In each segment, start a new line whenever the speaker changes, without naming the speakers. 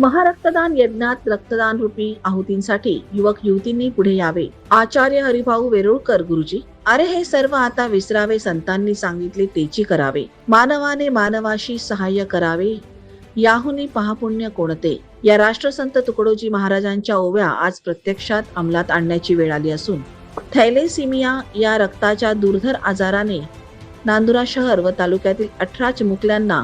महारक्तदान यज्ञात रक्तदान रूपी आहुतींसाठी युवक युवतींनी पुढे यावे. आचार्य हरिभाऊ वेरुळकर गुरुजी अरे हे सर्व आता विसरावे संतांनी सांगितले तेची करावे. मानवाने मानवाशी सहाय्य करावे. याहुनी पहापुण्य कोणते? या राष्ट्रसंत तुकडोजी महाराजांच्या ओव्या आज प्रत्यक्षात अंमलात आणण्याची वेळ आली असून थॅलेसिमिया या रक्ताच्या दुर्धर आजाराने नांदुरा शहर व तालुक्यातील अठरा चिमुकल्यांना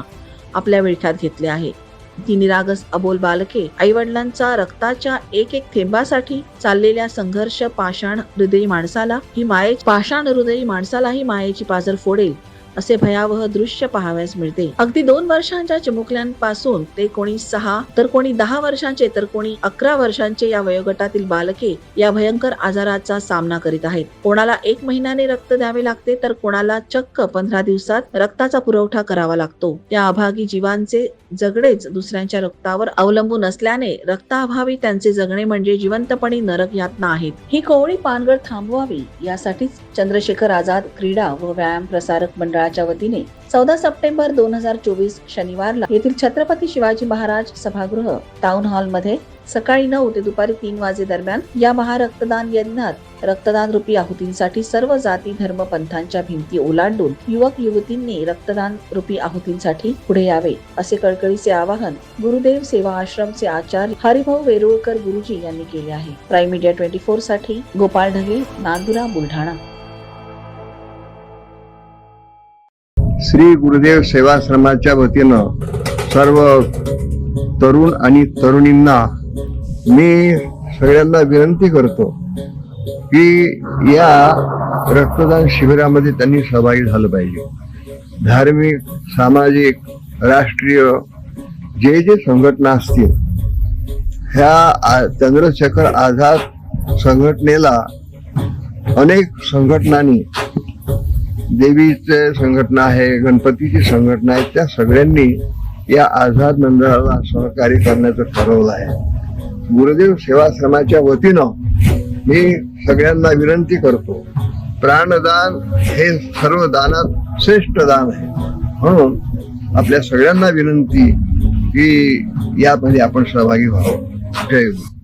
आपल्या विळख्यात घेतले आहे. ती निरागस अबोल बालके आईवडिलांचा रक्ताच्या एक एक थेंबासाठी चाललेल्या संघर्ष पाषाण हृदयी माणसाला ही माये पाषाण हृदयी माणसाला ही मायेची पाजर फोडेल. असे भयावह दृश्य पाहाव्यास मिळते. अगदी दोन वर्षांच्या चिमुकल्यांपासून ते कोणी सहा तर कोणी दहा वर्षांचे तर कोणी अकरा वर्षांचे या वयोगटातील बालके या भयंकर आजाराचा सामना करीत आहेत. कोणाला एक महिन्याने रक्त द्यावे लागते तर कोणाला चक्क पंधरा दिवसात रक्ताचा पुरवठा करावा लागतो. त्या अभागी जीवांचे जगणेच दुसऱ्यांच्या रक्तावर अवलंबून असल्याने रक्ताअभावी त्यांचे जगणे म्हणजे जिवंतपणी नरक यातना आहेत ही कोवळी पानगळ थांबवावी यासाठीच चंद्रशेखर आझाद क्रीडा व व्यायाम प्रसारक मंडळ मंडळाच्या वतीने चौदा सप्टेंबर दोन हजार चोवीस शनिवारला येथील छत्रपती शिवाजी महाराज सभागृह टाउन हॉलमध्ये सकाळी नऊ ते दुपारी तीन वाजे दरम्यान या महारक्तदान यज्ञात रक्तदान रूपी आहुतींसाठी सर्व जाती धर्म पंथांच्या भिंती ओलांडून युवक युवतींनी रक्तदान रूपी आहुतींसाठी पुढे यावे असे कळकळीचे आवाहन गुरुदेव सेवा आश्रमचे आचार्य हरिभाऊ वेरुळकर गुरुजी यांनी केले आहे. प्राईम मीडिया ट्वेंटी फोरसाठी गोपाळ ढगे नांदुरा बुलढाणा.
श्री गुरुदेव सेवाश्रमाच्या वतीनं सर्व तरुण आणि तरुणींना मी सगळ्यांना विनंती करतो की या रक्तदान शिबिरामध्ये त्यांनी सहभागी झालं पाहिजे. धार्मिक सामाजिक राष्ट्रीय जे जे संघटना असतील ह्या आ- चंद्रशेखर आझाद संघटनेला अनेक संघटनांनी देवीचे संघटना आहे गणपतीची संघटना आहे त्या सगळ्यांनी या आझाद मंडळाला सहकार्य करण्याचं ठरवलं आहे. गुरुदेव सेवाश्रमाच्या वतीनं मी सगळ्यांना विनंती करतो प्राणदान हे सर्व दानात श्रेष्ठ दान आहे. म्हणून आपल्या सगळ्यांना विनंती की यामध्ये आपण सहभागी व्हावं. जय गुरु.